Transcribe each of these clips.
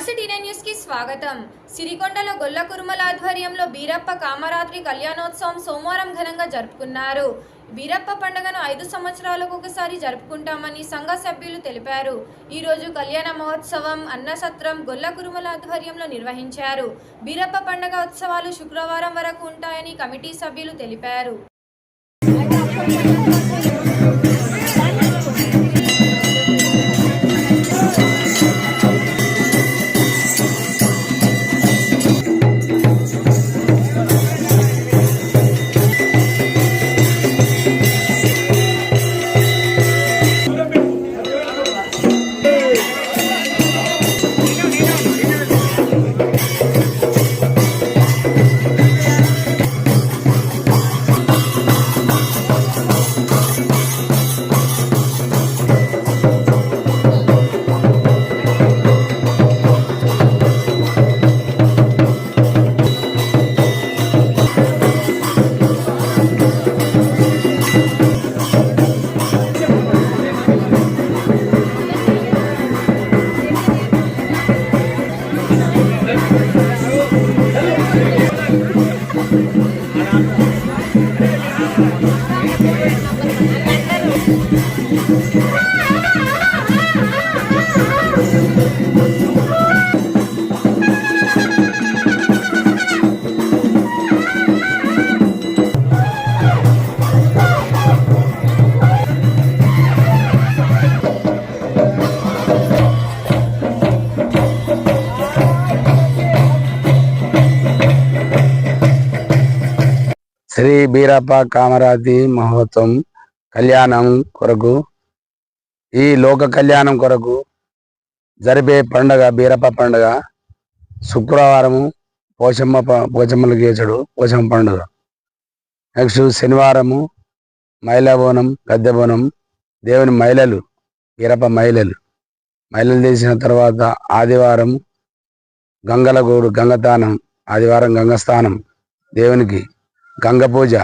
RCT న్యూస్కి స్వాగతం. సిరికొండలో గొల్ల కురుమల ఆధ్వర్యంలో బీరప్ప కామరాత్రి కళ్యాణోత్సవం సోమవారం ఘనంగా జరుపుకున్నారు. బీరప్ప పండుగను ఐదు సంవత్సరాలకు ఒకసారి జరుపుకుంటామని సంఘ సభ్యులు తెలిపారు. ఈ రోజు కళ్యాణ మహోత్సవం అన్నసత్రం గొల్ల కురుమల ఆధ్వర్యంలో నిర్వహించారు. బీరప్ప పండుగ ఉత్సవాలు శుక్రవారం వరకు ఉంటాయని కమిటీ సభ్యులు తెలిపారు. శ్రీ బీరప్ప కామరాతి మహోత్సవం కళ్యాణం కొరకు ఈ లోక కళ్యాణం కొరకు జరిపే పండగ బీరప్ప పండగ శుక్రవారము పోచమ్మ పోచమ్మలు పోచమ్మల గేచడు పోచమ్మ పండుగ. నెక్స్ట్ శనివారము మైలా బోనం గద్దె బోనం దేవుని మహిళలు బీరప్ప మహిళలు మహిళలు చేసిన తర్వాత ఆదివారం గంగలగూడు గంగతానం ఆదివారం గంగస్థానం దేవునికి. గంగ పూజ.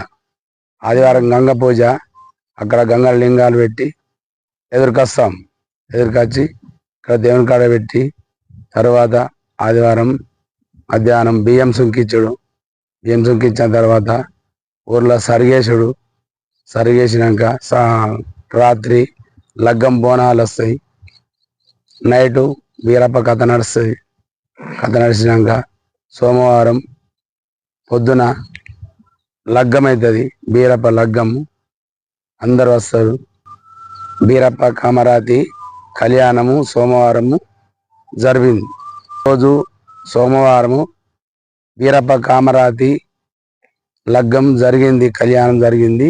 ఆదివారం గంగ పూజ. అక్కడ గంగ లింగాలు పెట్టి ఎదురుకొస్తాం. ఎదురుకొచ్చి ఇక్కడ దేవుని కాడ పెట్టి తర్వాత ఆదివారం మధ్యాహ్నం బియ్యం సుంకిచ్చుడు. బియ్యం సుంకించిన తర్వాత ఊర్లో సరిగేసుడు. సరిగేసినాక సా రాత్రి లగ్గం బోనాలు వస్తాయి. నైటు బీరప్ప కథ నడుస్తుంది. కథ నడిచినాక సోమవారం పొద్దున లగ్గం అవుతుంది బీరప్ప లగ్గము. అందరు వస్తారు. బీరప్ప కామరాతి కళ్యాణము సోమవారము జరిగింది రోజు సోమవారము బీరప్ప కామరాతి లగ్గం జరిగింది కళ్యాణం జరిగింది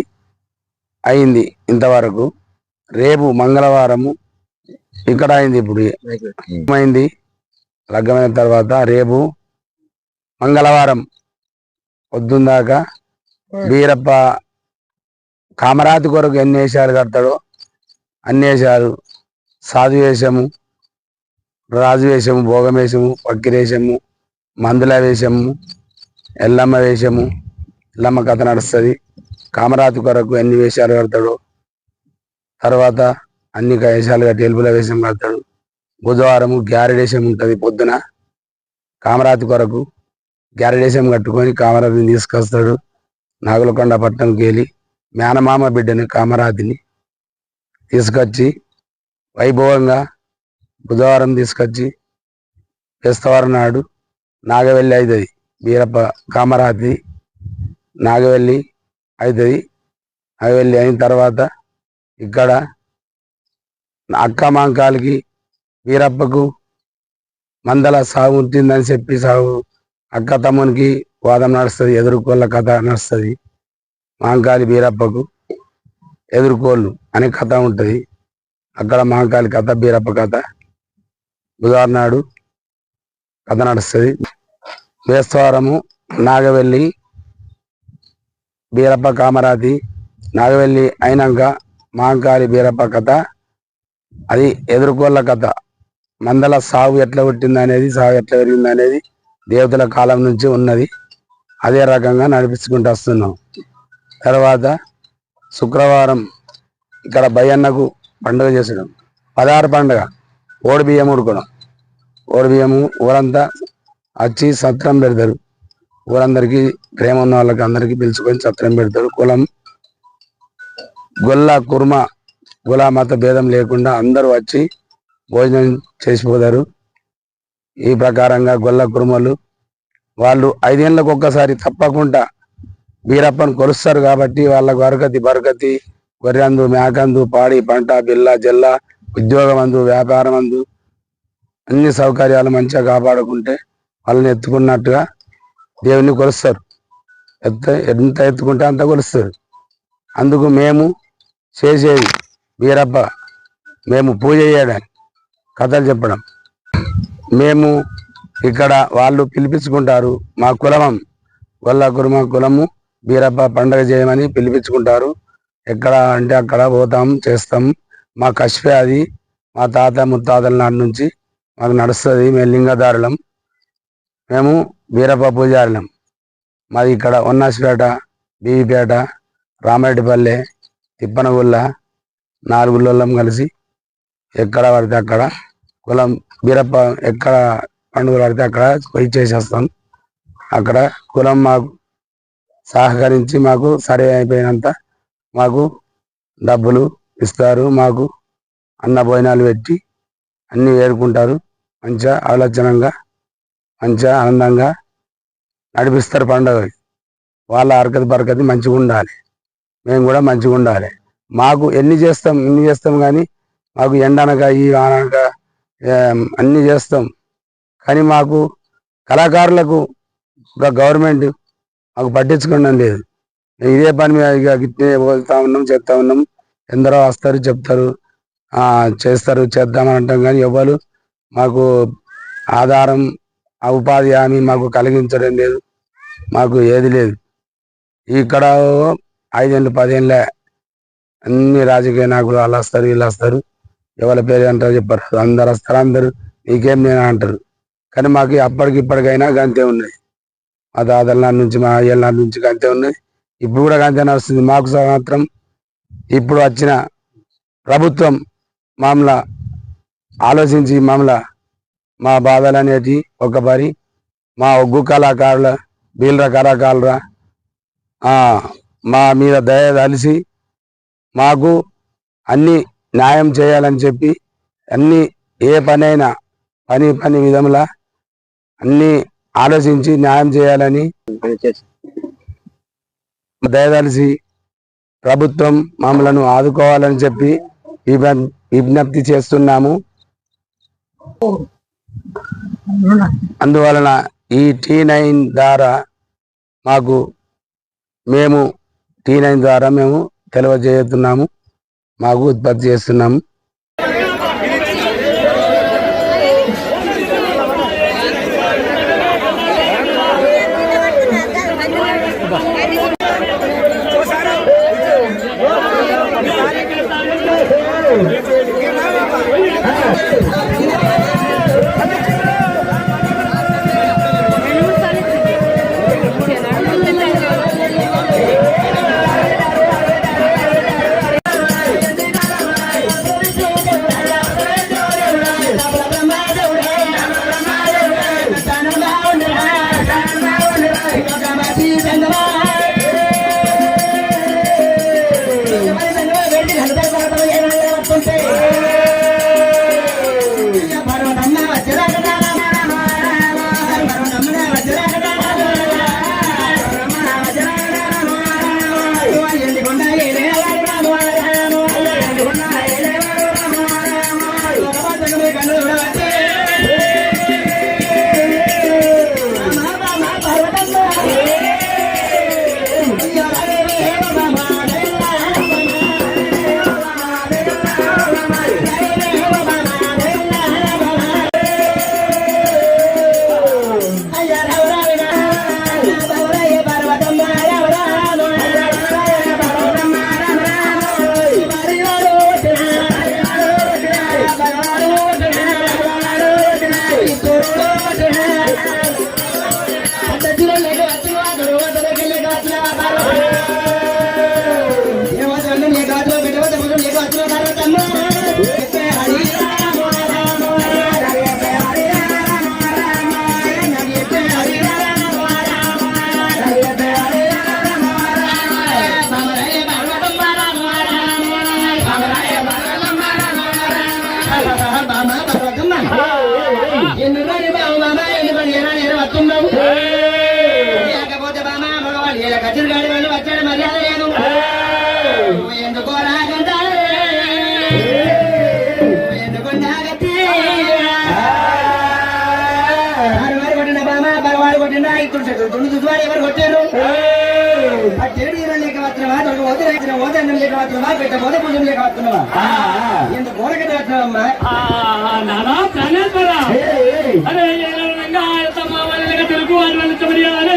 అయింది ఇంతవరకు. రేపు మంగళవారము ఇక్కడ అయింది ఇప్పుడు. అయింది లగ్గమైన తర్వాత రేపు మంగళవారం పొద్దుందాకా బీరప్ప కామరాతి కొరకు ఎన్ని వేషాలు కడతాడో అన్ని వేషాలు. సాధు వేషము రాజు వేషము భోగం వేషము పక్కిరేషము మందుల వేషము ఎల్లమ్మ వేషము ఎల్లమ్మ కథ నడుస్తుంది. కామరాతి కొరకు ఎన్ని వేషాలు కడతాడో తర్వాత అన్ని వేషాలు కట్టి ఎలుపుల వేషం కడతాడు. బుధవారము గ్యారడేషం ఉంటుంది పొద్దున. కామరాతి కొరకు గ్యారెడేషం కట్టుకొని కామరాతిని తీసుకొస్తాడు. నాగులకొండ పట్టణంకి వెళ్ళి మేనమామ బిడ్డని కామరాతిని తీసుకొచ్చి వైభవంగా బుధవారం తీసుకొచ్చి క్రిస్తవారం నాడు నాగవెల్లి అవుతుంది వీరప్ప కామరాతి నాగవెల్లి అవుతుంది నాగవెల్లి అయిన తర్వాత ఇక్కడ అక్క మాంకాలకి వీరప్పకు మందల సాగు ఉంటుందని చెప్పి సాగు అక్క తమ్మునికి వాదం నడుస్తుంది ఎదురుకోళ్ళ కథ నడుస్తుంది. మాంకాలి బీరప్పకు ఎదుర్కోళ్ళు అనే కథ ఉంటుంది. అక్కడ మాంకాలి కథ బీరప్ప కథ బుధవారం నాడు కథ నడుస్తుంది. బేస్తవారము నాగవెల్లి బీరప్ప కామరాతి నాగవెల్లి అయినాక మాంకాలి బీరప్ప కథ. అది ఎదుర్కోళ్ళ కథ. మందల సాగు ఎట్లా పుట్టింది అనేది సాగు ఎట్లా పెరిగింది అనేది దేవతల కాలం నుంచి ఉన్నది. అదే రకంగా నడిపించుకుంటూ వస్తున్నాం. తర్వాత శుక్రవారం ఇక్కడ బయ్యన్నకు పండుగ చేసడం పదహారు పండుగ ఓడి బియ్యం ఉడకడం ఓడి బియ్యము ఊరంతా వచ్చి సత్రం పెడతారు. ఊరందరికీ ప్రేమ ఉన్న వాళ్ళకి అందరికీ పిలుచుకొని సత్రం పెడతారు. కులం గొల్ల కుర్మ కుల మత భేదం లేకుండా అందరూ వచ్చి భోజనం చేసిపోతారు. ఈ ప్రకారంగా గొల్ల కుర్మలు వాళ్ళు ఐదేళ్ళకు ఒక్కసారి తప్పకుండా బీరప్పను కొలుస్తారు కాబట్టి వాళ్ళకు వరకతి బరగతి గొర్రెందు మేకందు పాడి పంట బిల్ల జల్ల ఉద్యోగం అందు వ్యాపారం అందు అన్ని సౌకర్యాలు మంచిగా కాపాడుకుంటే వాళ్ళని ఎత్తుకున్నట్టుగా దేవుని కొలుస్తారు. ఎత్త ఎంత ఎత్తుకుంటే అంత కొలుస్తారు. అందుకు మేము చేసేది వీరప్ప మేము పూజ చేయడానికి కథలు చెప్పడం. మేము ఇక్కడ వాళ్ళు పిలిపించుకుంటారు మా కులమం. గొల్ల కురుమ కులము బీరప్ప పండగ చేయమని పిలిపించుకుంటారు. ఎక్కడ అంటే అక్కడ పోతాం చేస్తాం. మా కష్పే అది. మా తాత ముత్తాతల నాటి నుంచి మాకు నడుస్తుంది మేము లింగదారులం. మేము బీరప్ప పూజారులం. మాది ఇక్కడ ఉన్నాసిపేట బీవిపేట రామరెడ్డిపల్లె తిప్పనగుల్ల నాలుగుళ్ళం కలిసి ఎక్కడ పడితే అక్కడ కులం బీరప్ప ఎక్కడ పండుగలు పడితే అక్కడ పోయి చేసేస్తాం. అక్కడ కులం మాకు సహకరించి మాకు సరే అయిపోయినంత మాకు డబ్బులు ఇస్తారు. మాకు అన్న భోజనాలు పెట్టి అన్నీ వేడుకుంటారు. మంచిగా ఆలోచనంగా మంచిగా ఆనందంగా నడిపిస్తారు పండుగ. వాళ్ళ అరకతి బరకతి మంచిగా ఉండాలి. మేము కూడా మంచిగా ఉండాలి. మాకు ఎన్ని చేస్తాం ఎన్ని చేస్తాం కానీ మాకు ఎండనక ఈ వానక అన్నీ చేస్తాం. కానీ మాకు కళాకారులకు గవర్నమెంట్ మాకు పట్టించుకోవడం లేదు. మేము ఇదే పని మీద ఇక గిట్నే పోతా ఉన్నాం చేస్తా ఉన్నాం. ఎందరో వస్తారు చెప్తారు. చేస్తారు చేద్దామని అంటాం కానీ ఎవరు మాకు ఆధారం ఆ ఉపాధి హామీ మాకు కలిగించడం లేదు. మాకు ఏది లేదు. ఇక్కడ ఐదేళ్ళు పదేళ్ళే అన్ని రాజకీయ నాయకులు వాళ్ళు వస్తారు వీళ్ళు వస్తారు. ఎవరి పేరు అంటారు చెప్పారు. అందరు వస్తారు అందరు నీకేం నేను అంటారు. కానీ మాకు అప్పటికి ఇప్పటికైనా గంతే ఉన్నాయి. మా దాదల నుంచి మా అయ్యల నుంచి గంతే ఉన్నాయి. ఇప్పుడు కూడా గంతే నడుస్తుంది. మాకు మాత్రం ఇప్పుడు వచ్చిన ప్రభుత్వం మామల ఆలోచించి మామల మా బాధలు అనేటి ఒక మా ఒగ్గు కళాకారుల వీళ్ళ కళాకారుల మా మీద దయ తలిసి మాకు అన్ని న్యాయం చేయాలని చెప్పి అన్ని ఏ పనైనా పని పని విధములా అన్ని ఆలోచించి న్యాయం చేయాలని దయదలిసి ప్రభుత్వం మమ్మలను ఆదుకోవాలని చెప్పి విజ్ఞప్తి చేస్తున్నాము. అందువలన ఈ టీ నైన్ ద్వారా మాకు మేము టీ నైన్ ద్వారా మేము తెలియజేస్తున్నాము మాకు ఉత్పత్తి చేస్తున్నాము. వాళ్ళ కచ్చరికాడి వాళ్ళు వచ్చాడు మర్యాద లేదు ఎందుకో రాగంటే ఎవరు కొట్టారు ఆ చెడు లేక మాత్రమా దొరక వదిలేసిన ఓదన్నం లేక మాత్రమా పెట్ట మొద పూజం లేక మాత్రమా ఇంత కూరగడ్డ మాత్రమమ్మా நானா கண்ணன் பரா அரே ஏழு வெங்காயத்தம்மா வல்லக திருக்குவார் வல்லச்சமரியாரே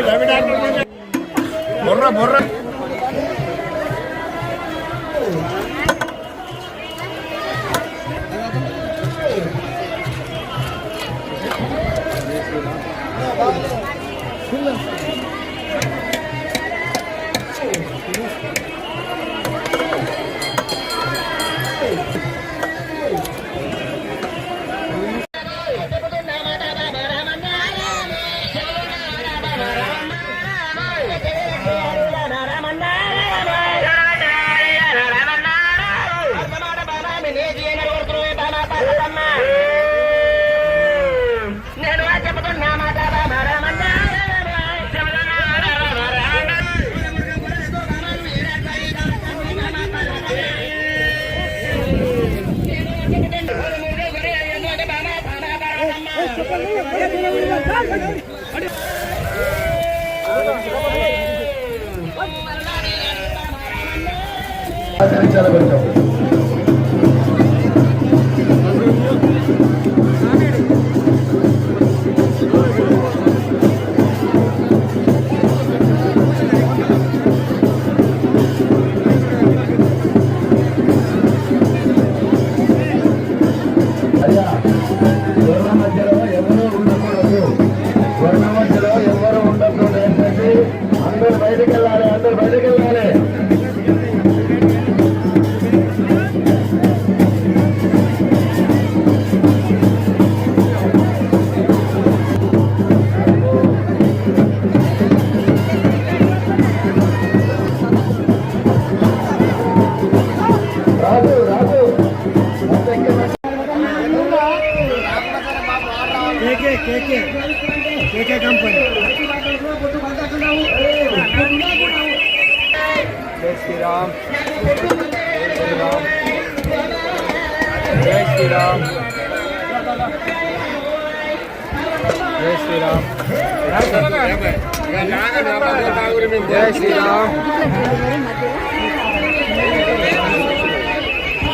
కట్టొస్తుంది లేదా తినే అన్నం లేదు నేను అయ్యా అందరు బయటకు వెళ్ళాలి అందరు బయటకు జై శ్రీరామ్